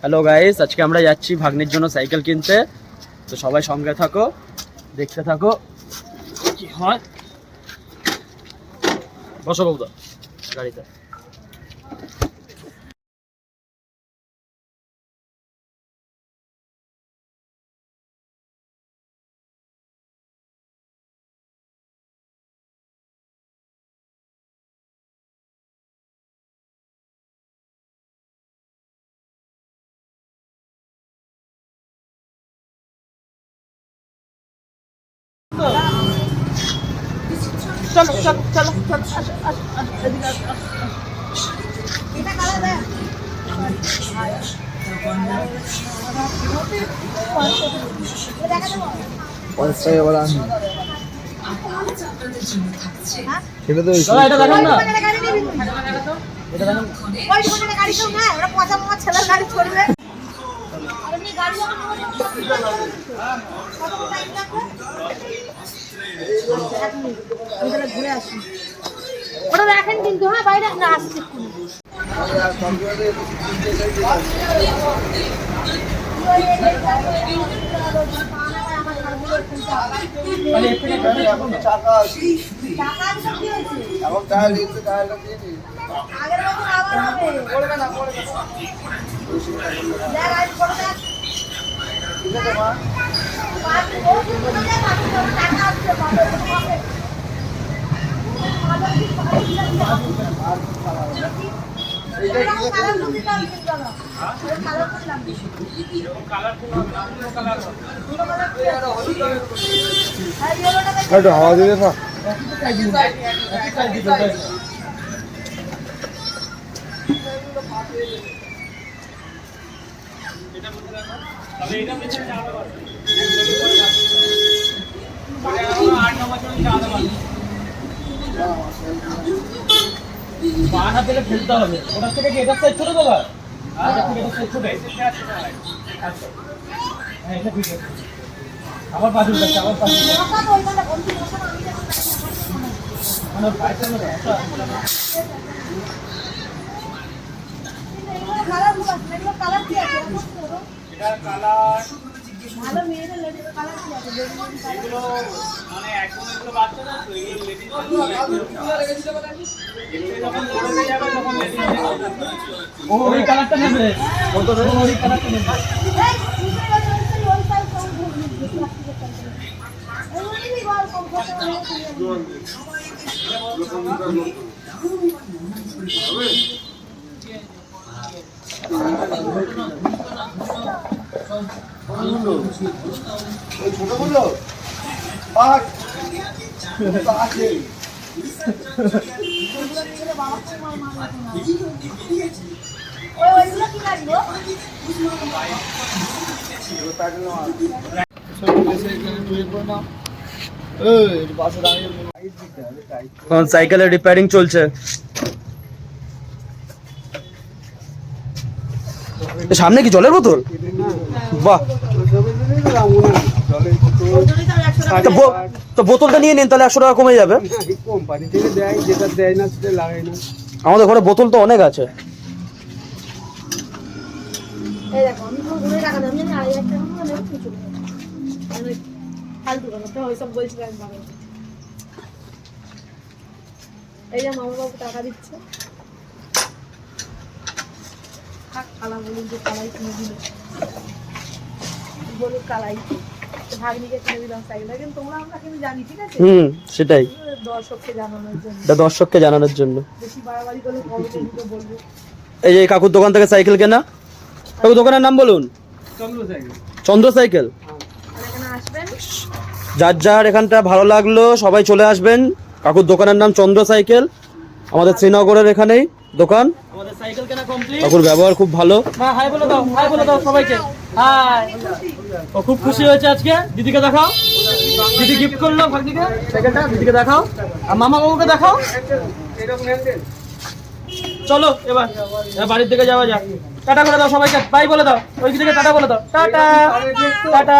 Hello guys আজকে আমরা যাচ্ছি ভাগ্নির জন্য সাইকেল কিনতে। তো সবাই সঙ্গে থাকো, দেখতে থাকো। কি হয়? বসো বৌদা, গাড়িতে। চলো চলো চলো চলো। পঞ্চাশ টাকা বলে আমি সেটা তো এটা দেখান এটা ছেলের গাড়ি ছড়বে ঘুরে আসি ওটা রাখেন কিন্তু হ্যাঁ বাইরে। আসছি আগের বছর আবার হবে। পড়বে না পড়বে না। হাওয়া দিবে না একই সাইজ দিতে হবে। বাঁ হাতে ফেলতে হবে ওটার থেকে কি এটার ছোট ছোট আচ্ছা হ্যাঁ এটা ঠিক আছে আবার পাঁচ উল্টাচ্ছে আবার উল্টাচ্ছে মশা তো করো। কালার ভালো মেয়েদের লেডিস কালার কি আছে এগুলো মানে একদম এগুলো বাচ্চা না তো এগুলো লেডিস যখন পড়ে যাবে তখন লেডিস ও ওই কালারটা নেবে কত দেবে ওই কালারটা নেবে এই দুটো বছর হচ্ছে ওই সাইজ কম ঘুরনি প্লাস্টিকের টাকা এগুলো নিবি বল কমফোর্টেবল ওই ছোটগুলো? পাঁচ আছে ওই ওইগুলো কি লাগবে এখন সাইকেলের রিপেয়ারিং চলছে? সামনে কি জলের বোতল? বাহ। তো বোতলটা নিয়ে নিন, তাহলে একশো টাকা কমে যাবে। আমাদের ঘরে বোতল তো অনেক আছে। এই আমি তো ঘুরে টাকা দাম জানি আড়াই হাজার টাকা মতো নেবে কিছু না। আমি ফালতু কথা তো ওইসব বলছি আমি বাবা এই যে মামা বাবু টাকা দিচ্ছে বলুন যে কালাই কিনে দিল। বলুন কালাই। ভাগ্নিকে কিনে দিলাম সাইকেল। কিন্তু তোমরা আমরা কিন্তু জানি ঠিক আছে? হুম সেটাই। দর্শককে জানানোর জন্য। এটা দর্শককে জানানোর জন্য। বেশি বাড়াবাড়ি করলে কমেন্টে দিতে বলব। এই যে এই কাকুর দোকান থেকে সাইকেল কেনা? কাকুর দোকানের নাম বলুন। চন্দ্র সাইকেল। যার যার এখানটা ভালো লাগল সবাই চলে আসবেন। কাকুর দোকানের নাম চন্দ্র সাইকেল। আমাদের শ্রীনগরের এখানেই দোকান। সাইকেল কেনা কমপ্লিট ব্যবহার খুব ভালো। মা হাই বলে দাও হাই বলে দাও সবাইকে। হাই ও খুব খুশি হয়েছে আজকে। দিদিকে দেখাও। দিদি গিফট করল ভাগ্নিকে। সাইকেলটা দিদিকে দেখাও। আর মামা বাবুকে দেখাও। চলো এবার এবার বাড়ির দিকে যাওয়া যাক। টাটা করে দাও সবাইকে। বাই বলে দাও। ওই দিকে টাটা বলে দাও। টাটা। টাটা।